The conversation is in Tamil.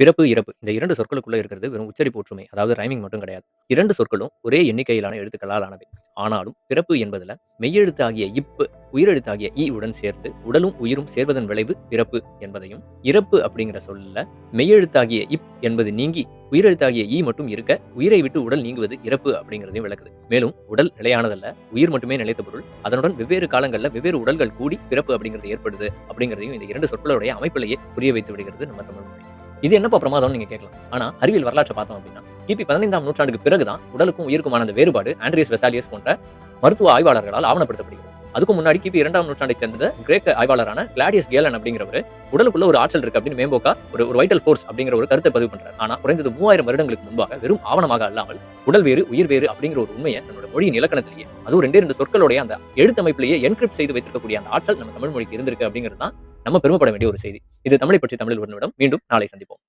பிறப்பு, இறப்பு இந்த இரண்டு சொற்களுக்குள்ள இருக்கிறது வெறும் உச்சரிப்பு ஒற்றுமை. அதாவது ரைமிங் மட்டும் கிடையாது. இரண்டு சொற்களும் ஒரே எண்ணிக்கையிலான எழுத்துக்களால் ஆனவை. ஆனாலும் பிறப்பு என்பதில் மெய்யெழுத்தாகிய இப்பு இப், உயிரெழுத்தாகிய இ உடன் சேர்த்து உடலும் உயிரும் சேர்வதன் விளைவு பிறப்பு என்பதையும், இறப்பு அப்படிங்கிற சொல்ல மெய்யெழுத்தாகிய இப் என்பது நீங்கி உயிரெழுத்தாகிய ஈ மட்டும் இருக்க, உயிரை விட்டு உடல் நீங்குவது இறப்பு அப்படிங்கிறதையும் விளக்குது. மேலும் உடல் நிலையானதல்ல, உயிர் மட்டுமே நிலைத்த பொருள். அதனுடன் வெவ்வேறு காலங்களில் வெவ்வேறு உடல்கள் கூடி பிறப்பு அப்படிங்கிறது ஏற்படுது அப்படிங்கிறதையும் இந்த இரண்டு சொற்களுடைய அமைப்பிலேயே புரிய வைத்து விடுகிறது நம்ம தமிழ் மொழி. இது என்னப்பா பிரமாதம்னு நீங்க கேட்கலாம். ஆனா அறிவியல் வரலாற்றை பார்த்தோம் அப்படின்னா, கிபி 15ஆம் நூற்றாண்டுக்கு பிறகுதான் உடலுக்கும் உயிருக்குமான அந்த வேறுபாடு ஆண்ட்ரியஸ் வெசாலியஸ் போன்ற மருத்துவ ஆய்வாளர்களால் ஆவணப்படுத்தப்படுகிறது. அதுக்கு முன்னாடி கிபி இரண்டாம் நூற்றாண்டை சேர்ந்த கிரேக்க ஆய்வாளரான கிளாடியஸ் கேலன் அப்படிங்கிறவர் உடலுக்குள்ள ஒரு ஆற்றல் இருக்கு அப்படின்னு மேம்போக்கா ஒரு ஒரு வைட்டல் ஃபோர்ஸ் அப்படிங்கிற ஒரு கருத்தை பதிவு பண்றாரு. ஆனா குறைந்தது 3000 வருடங்களுக்கு முன்பாக வெறும் ஆவணமாக அல்லாமல் உடல் வேறு, உயிர் வேறு அப்படிங்கிற ஒரு உண்மையை நம்மளோட மொழியின் இலக்கணத்திலேயே அதுவும் ரெண்டே ரெண்டு சொற்களுடைய அந்த எழுத்தமைப்பிலேயே என்கிரிப்ட் செய்து வைத்திருக்கக்கூடிய அந்த ஆற்றல் நம்ம தமிழ் மொழிக்கு இருந்திருக்கு அப்படிங்கிறது தான் நம்ம பெருமைப்பட வேண்டிய ஒரு செய்தி. இது தமிழை பற்றி தமிழில் ஒரு நிமிடம். மீண்டும் நாளை சந்திப்போம்.